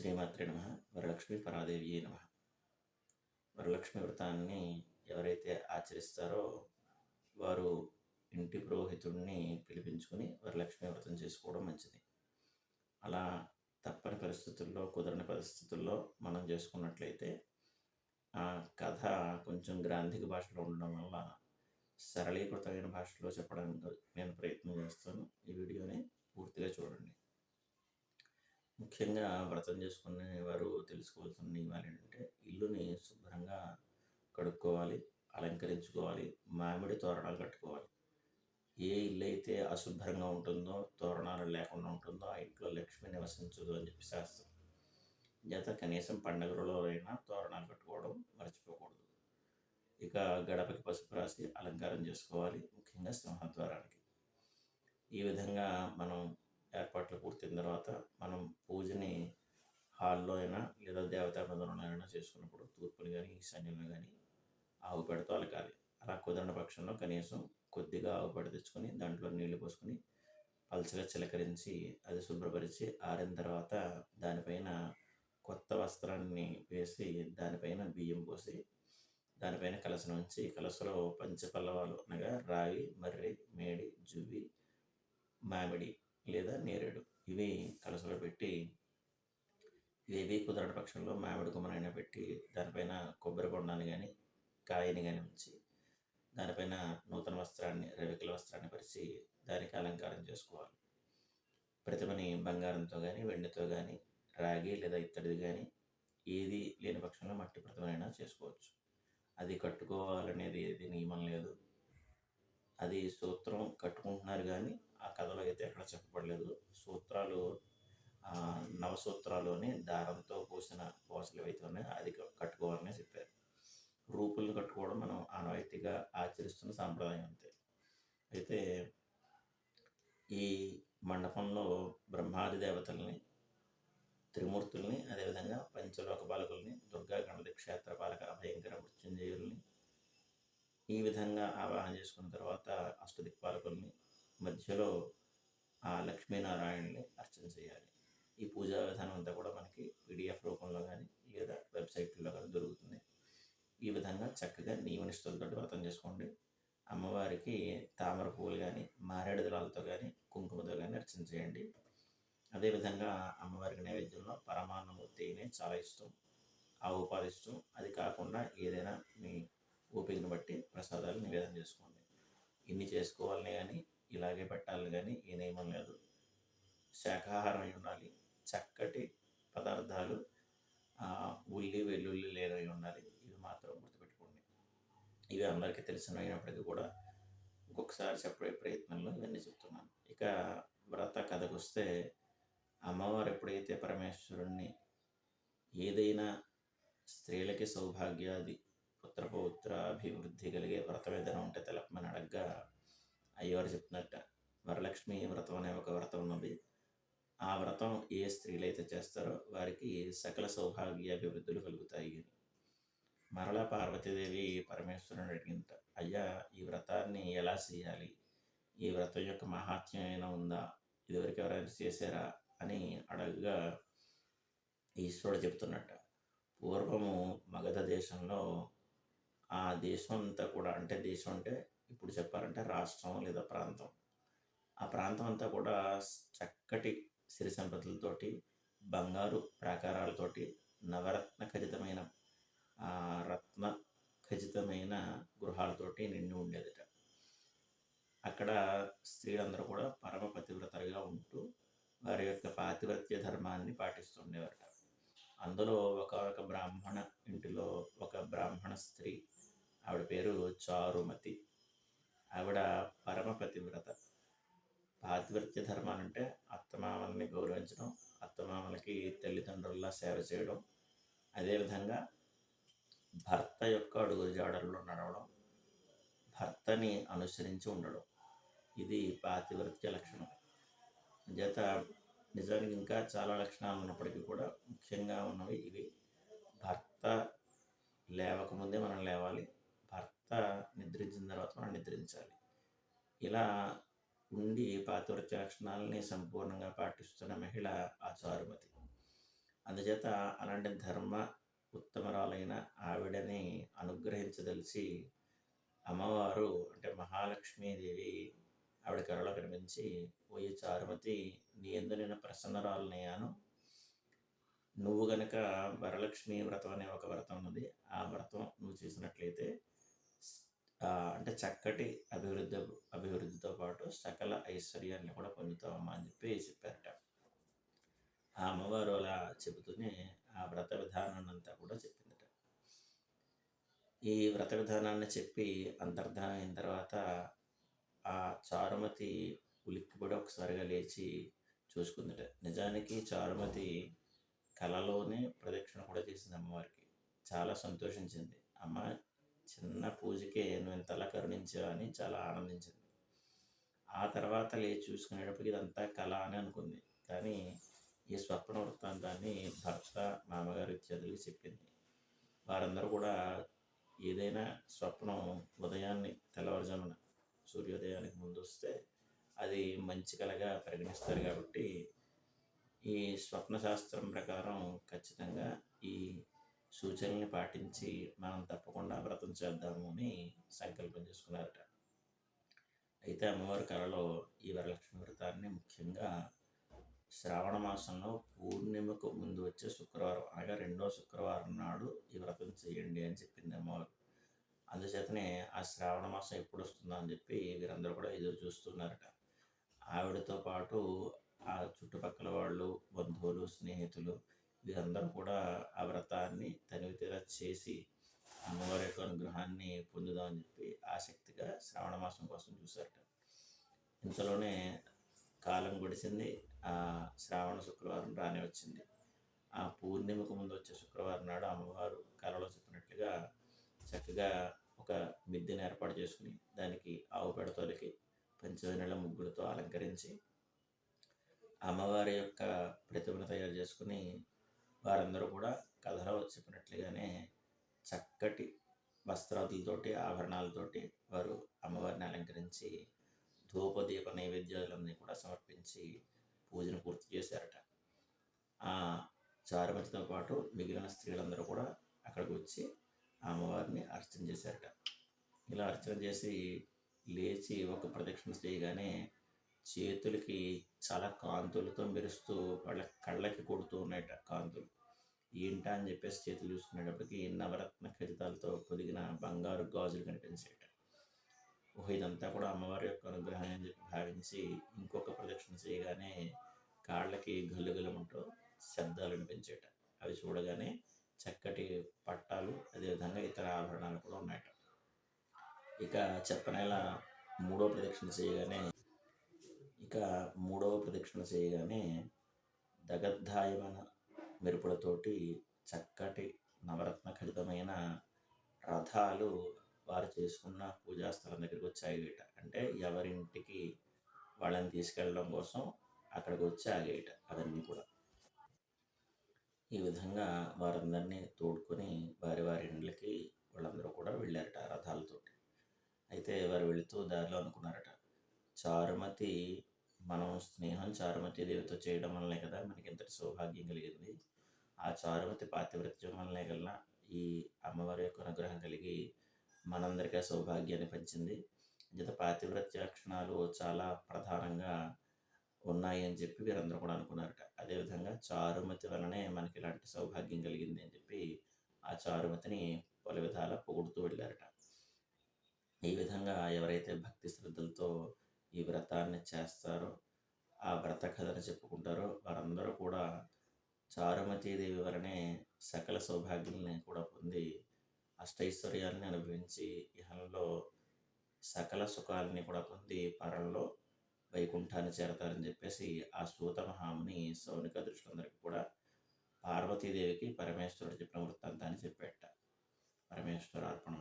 శ్రీమాత్రి నమ. వరలక్ష్మి పరాదేవి నమ. వరలక్ష్మి వ్రతాన్ని ఎవరైతే ఆచరిస్తారో వారు ఇంటి పురోహితుడిని పిలిపించుకుని వరలక్ష్మి వ్రతం చేసుకోవడం మంచిది. అలా తప్పని పరిస్థితుల్లో కుదరని పరిస్థితుల్లో మనం చేసుకున్నట్లయితే ఆ కథ కొంచెం గ్రాంధిక భాషలో ఉండడం వల్ల సరళీకృతమైన భాషలో చెప్పడానికి నేను ప్రయత్నం చేస్తాను. ఈ వీడియోని పూర్తిగా చూడండి. ముఖ్యంగా వ్రతం చేసుకునే వారు తెలుసుకోవాల్సిన నియమాలు ఏంటంటే ఇల్లుని శుభ్రంగా కడుక్కోవాలి అలంకరించుకోవాలి మామిడి తోరణాలు కట్టుకోవాలి. ఏ ఇల్లు అయితే అశుభ్రంగా ఉంటుందో తోరణాలు లేకుండా ఉంటుందో ఆ ఇంట్లో లక్ష్మి నివసించదు అని చెప్పి శాస్త్రం. చేత కనీసం పండుగలలో అయినా తోరణాలు కట్టుకోవడం మర్చిపోకూడదు. ఇక గడపకి పసుపు రాసి అలంకారం చేసుకోవాలి ముఖ్యంగా సింహద్వారానికి. ఈ విధంగా మనం ఏర్పాట్లు పూర్తయిన తర్వాత మనం పూజని హాల్లో అయినా లేదా దేవతా మందిరంలో అయినా చేసుకున్నప్పుడు తూర్పుని కానీ ఈశాన్యంలో కానీ ఆవు పెడతో అలకాలి అలా కుదరని పక్షంలో కనీసం కొద్దిగా ఆవు పెడ తెచ్చుకొని దాంట్లో నీళ్ళు పోసుకొని పలచగా చిలకరించి అది శుభ్రపరిచి ఆరిన తర్వాత దానిపైన కొత్త వస్త్రాన్ని వేసి దానిపైన బియ్యం పోసి దానిపైన కలసను ఉంచి కలసలో పంచపల్లవాలు అనగా రావి మర్రి మేడి జువ్వి మామిడి లేదా నేరేడు. ఇవి కలసలో పెట్టి ఇవేవి కుదరని పక్షంలో మామిడి కొమ్మనైనా పెట్టి దానిపైన కొబ్బరి బొండాన్ని కానీ కాయని కానీ ఉంచి దానిపైన నూతన వస్త్రాన్ని రవికల వస్త్రాన్ని పరిచి దానికి అలంకారం చేసుకోవాలి. ప్రతిమని బంగారంతో కానీ వెండితో కానీ రాగి లేదా ఇత్తడిది కానీ ఏది లేని పక్షంలో మట్టి ప్రతిమనైనా చేసుకోవచ్చు. అది కట్టుకోవాలనేది ఏది నియమం లేదు. అది సూత్రం కట్టుకుంటున్నారు కానీ ఆ కథలో అయితే ఎక్కడ చెప్పబడలేదు. సూత్రాలు నవసూత్రాలు దారంతో పూసిన పోసలు ఏవైతే ఉన్నాయో అది కట్టుకోవాలని చెప్పారు. రూపులను కట్టుకోవడం మనం ఆనవాయితీగా ఆచరిస్తున్న సాంప్రదాయం అంతే. అయితే ఈ మండపంలో బ్రహ్మాది దేవతల్ని త్రిమూర్తుల్ని అదేవిధంగా పంచలోక పాలకుల్ని దుర్గా గణపతి క్షేత్ర పాలక భయంకర మృత్యుంజయుల్ని ఈ విధంగా ఆవాహన చేసుకున్న తర్వాత అష్టదిక్పాలకుల్ని మధ్యలో ఆ లక్ష్మీనారాయణని అర్చన చేయాలి. ఈ పూజా విధానం అంతా కూడా మనకి పీడిఎఫ్ రూపంలో కానీ లేదా వెబ్సైట్లో కానీ దొరుకుతుంది. ఈ విధంగా చక్కగా నియమనిష్టలతో వ్రతం చేసుకోండి. అమ్మవారికి తామర పువ్వులు కానీ మారేడు దళాలతో కానీ కుంకుమతో కానీ అర్చన చేయండి. అదేవిధంగా అమ్మవారికి నైవేద్యంలో పరమాన్నమూర్తినే చాలా ఇష్టం. ఆవు పాలు ఇష్టం. అది కాకుండా ఏదైనా మీ ఓపికను బట్టి ప్రసాదాలు నివేదన చేసుకోండి. ఇన్ని చేసుకోవాలని కానీ ఇలాగే పెట్టాలి కానీ ఏ నియమం లేదు. శాకాహారం అయి ఉండాలి. చక్కటి పదార్థాలు ఉల్లి వెల్లుల్లి లేనవి ఉండాలి. ఇవి మాత్రం గుర్తుపెట్టుకోండి. ఇవి అందరికీ తెలిసినప్పటికీ కూడా ఇంకొకసారి చెప్పే ప్రయత్నంలో ఇవన్నీ చెప్తున్నాను. ఇక వ్రత కథకు వస్తే అమ్మవారు ఎప్పుడైతే పరమేశ్వరుణ్ణి ఏదైనా స్త్రీలకి సౌభాగ్యాది పుత్రపౌత్ర అభివృద్ధి కలిగే వ్రతం ఏదైనా ఉంటే తెలపమని అడగ్గా అయ్యవారు చెప్తున్నట్ట వరలక్ష్మి వ్రతం అనే ఒక వ్రతం ఉన్నది. ఆ వ్రతం ఏ స్త్రీలైతే చేస్తారో వారికి సకల సౌభాగ్యాభివృద్ధులు కలుగుతాయి అని. మరలా పార్వతీదేవి పరమేశ్వరుని అడిగింట అయ్యా ఈ వ్రతాన్ని ఎలా చేయాలి? ఈ వ్రతం యొక్క మహాత్మ్యం అయినా ఉందా? ఇదివరకు ఎవరైనా చేశారా? అని అడగగా ఈశ్వరుడు చెప్తున్నట్ట పూర్వము మగధ దేశంలో ఆ దేశం అంతా కూడా అంటే దేశం అంటే ఇప్పుడు చెప్పాలంటే రాష్ట్రం లేదా ప్రాంతం. ఆ ప్రాంతం అంతా కూడా చక్కటి సిరి సంపదలతోటి బంగారు ప్రాకారాలతోటి నవరత్న ఖచ్చితమైన రత్న ఖచ్చితమైన గృహాలతోటి నిండి ఉండేదట. అక్కడ స్త్రీలందరూ కూడా పరమ పతివ్రతలుగా ఉంటూ వారి యొక్క పాతివ్రత్య ధర్మాన్ని పాటిస్తుండేవారట అందులో ఒక ఒక బ్రాహ్మణ ఇంటిలో ఒక బ్రాహ్మణ స్త్రీ ఆవిడ పేరు చారుమతి. ఆవిడ పరమ పతివ్రత. పాతివ్రత్య ధర్మాలు అంటే అత్తమామల్ని గౌరవించడం అత్తమామలకి తల్లిదండ్రుల్లా సేవ చేయడం అదేవిధంగా భర్త యొక్క అడుగు జాడల్లో నడవడం భర్తని అనుసరించి ఉండడం. ఇది పాతివ్రత్య లక్షణం. చేత నిజానికి ఇంకా చాలా లక్షణాలు ఉన్నప్పటికీ కూడా ముఖ్యంగా ఉన్నవి ఇవి. భర్త లేవకముందే మనం లేవాలి. నిద్రించిన తర్వాత మనం నిద్రించాలి. ఇలా ఉండి పాతివ్రత్య లక్షణాలని సంపూర్ణంగా పాటిస్తున్న మహిళ ఆ చారుమతి అందుచేత అలాంటి ధర్మ ఉత్తమరాలైన ఆవిడని అనుగ్రహించదలిసి అమ్మవారు అంటే మహాలక్ష్మీదేవి ఆవిడ కరలో కనిపించి ఓయి చారుమతి నీ ఎందు నేను ప్రసన్నరాలనయ్యాను. నువ్వు గనక వరలక్ష్మి వ్రతం అనే ఒక వ్రతం ఉన్నది ఆ వ్రతం నువ్వు చేసినట్లయితే అంటే చక్కటి అభివృద్ధి అభివృద్ధితో పాటు సకల ఐశ్వర్యాన్ని కూడా పొందుతామమ్మా అని చెప్పి చెప్పారట. ఆ అమ్మవారు అలా చెబుతూనే ఆ వ్రత విధానాన్ని అంతా కూడా చెప్పిందట. ఈ వ్రత విధానాన్ని చెప్పి అంతర్ధానం అయిన తర్వాత ఆ చారుమతి ఉలిక్కి కూడా ఒకసారిగా లేచి చూసుకుందట. నిజానికి చారుమతి కళలోనే ప్రదక్షిణ కూడా చేసింది అమ్మవారికి. చాలా సంతోషించింది. అమ్మ చిన్న పూజకే నువ్వు ఇంతలా కరుణించావు అని చాలా ఆనందించింది. ఆ తర్వాత లేచి చూసుకునేటప్పటికి ఇదంతా కళ అని అనుకుంది. కానీ ఈ స్వప్న వృత్తాంతాన్ని భర్త మామగారికి చదివి చెప్పింది. వారందరూ కూడా ఏదైనా స్వప్నం ఉదయాన్నే తెల్లవారుజామున సూర్యోదయానికి ముందు వస్తే అది మంచి కలగా పరిగణిస్తారు కాబట్టి ఈ స్వప్న శాస్త్రం ప్రకారం ఖచ్చితంగా ఈ సూచనల్ని పాటించి మనం తప్పకుండా వ్రతం చేద్దాము అని సంకల్పం చేసుకున్నారట. అయితే అమ్మవారి కళలో ఈ వరలక్ష్మి వ్రతాన్ని ముఖ్యంగా శ్రావణ మాసంలో పూర్ణిమకు ముందు వచ్చే శుక్రవారం అనగా రెండో శుక్రవారం నాడు ఈ వ్రతం చేయండి అని చెప్పింది అమ్మవారు. అందుచేతనే ఆ శ్రావణ మాసం ఎప్పుడు వస్తుందో అని చెప్పి వీరందరూ కూడా ఎదురు చూస్తున్నారట. ఆవిడతో పాటు ఆ చుట్టుపక్కల వాళ్ళు బంధువులు స్నేహితులు వీరందరూ కూడా ఆ వ్రతాన్ని తనివి తీరా చేసి అమ్మవారి యొక్క అనుగ్రహాన్ని పొందుదామని చెప్పి ఆసక్తిగా శ్రావణ మాసం కోసం చూశారట. ఇంతలోనే కాలం గడిచింది. ఆ శ్రావణ శుక్రవారం రాని వచ్చింది. ఆ పూర్ణిమకు ముందు వచ్చే శుక్రవారం నాడు అమ్మవారు కళలో చెప్పినట్లుగా చక్కగా ఒక మిద్దెని ఏర్పాటు చేసుకుని దానికి ఆవు పెడతలకి పంచవెనెల ముగ్గులతో అలంకరించి అమ్మవారి యొక్క ప్రతిమను తయారు చేసుకుని వారందరూ కూడా కథలో చెప్పినట్లుగానే చక్కటి వస్త్రాదులతోటి ఆభరణాలతోటి వారు అమ్మవారిని అలంకరించి ధూపదీప నైవేద్యాలన్నీ కూడా సమర్పించి పూజను పూర్తి చేశారట. ఆ చారుమతితో పాటు మిగిలిన స్త్రీలందరూ కూడా అక్కడికి వచ్చి ఆ అమ్మవారిని అర్చన చేశారట. ఇలా అర్చన చేసి లేచి ఒక ప్రదక్షిణ చేయగానే చేతులకి చాలా కాంతులతో మెరుస్తూ వాళ్ళ కళ్ళకి కొడుతూ ఉన్నాయట కాంతులు. ఏంటా అని చెప్పేసి చేతులు చూసుకునేటప్పటికి నవరత్న ఖరితాలతో పొదిగిన బంగారు గాజులు కనిపించేట. ఓహో ఇదంతా కూడా అమ్మవారి యొక్క అనుగ్రహం అని చెప్పి భావించి ఇంకొక ప్రదక్షిణ చేయగానే కాళ్ళకి గల్లుగలమంటూ శబ్దాలు వినిపించేట. అవి చూడగానే చక్కటి పట్టాలు అదేవిధంగా ఇతర ఆభరణాలు కూడా ఉన్నాయట. ఇక చెప్పనేలా మూడో ప్రదక్షిణ చేయగానే ఇక మూడవ ప్రదక్షిణ చేయగానే దగద్ధాయమైన మెరుపులతోటి చక్కటి నవరత్న ఖడితమైన రథాలు వారు చేసుకున్న పూజా స్థలం దగ్గరికి వచ్చాయిట. అంటే ఎవరింటికి వాళ్ళని తీసుకెళ్ళడం కోసం అక్కడికి వచ్చి ఆగేయట అవన్నీ కూడా. ఈ విధంగా వారందరినీ తోడుకొని వారి వారి ఇండ్లకి వాళ్ళందరూ కూడా వెళ్ళారట రథాలతోటి. అయితే వారు వెళుతూ దారిలో అనుకున్నారట. చారుమతి మనం స్నేహం చారుమతి దేవితో చేయడం వల్లనే కదా మనకి ఎంతటి సౌభాగ్యం కలిగింది. ఆ చారుమతి పాతివృత్యం వల్లనే కల్లా ఈ అమ్మవారి యొక్క అనుగ్రహం కలిగి మనందరికీ సౌభాగ్యాన్ని పంచింది. జత పాతివృత్య లక్షణాలు చాలా ప్రధానంగా ఉన్నాయి అని చెప్పి వీరందరూ కూడా అనుకున్నారట. అదేవిధంగా చారుమతి వలనే మనకి ఇలాంటి సౌభాగ్యం కలిగింది అని చెప్పి ఆ చారుమతిని పలు విధాల పొగుడుతూ వెళ్ళారట. ఈ విధంగా ఎవరైతే భక్తి శ్రద్ధలతో ఈ వ్రతాన్ని చేస్తారో ఆ వ్రత కథను చెప్పుకుంటారో వారందరూ కూడా చారుమతీదేవి వలనే సకల సౌభాగ్యాలని కూడా పొంది అష్టైశ్వర్యాలని అనుభవించి ఇహంలో సకల సుఖాలని కూడా పొంది పరంలో వైకుంఠాన్ని చేరతారని చెప్పేసి ఆ సూత మహాముని సౌనిక దృష్టిందరికి కూడా పార్వతీదేవికి పరమేశ్వరుడు చెప్పిన వృత్తాంతాన్ని చెప్పేట. పరమేశ్వర అర్పణ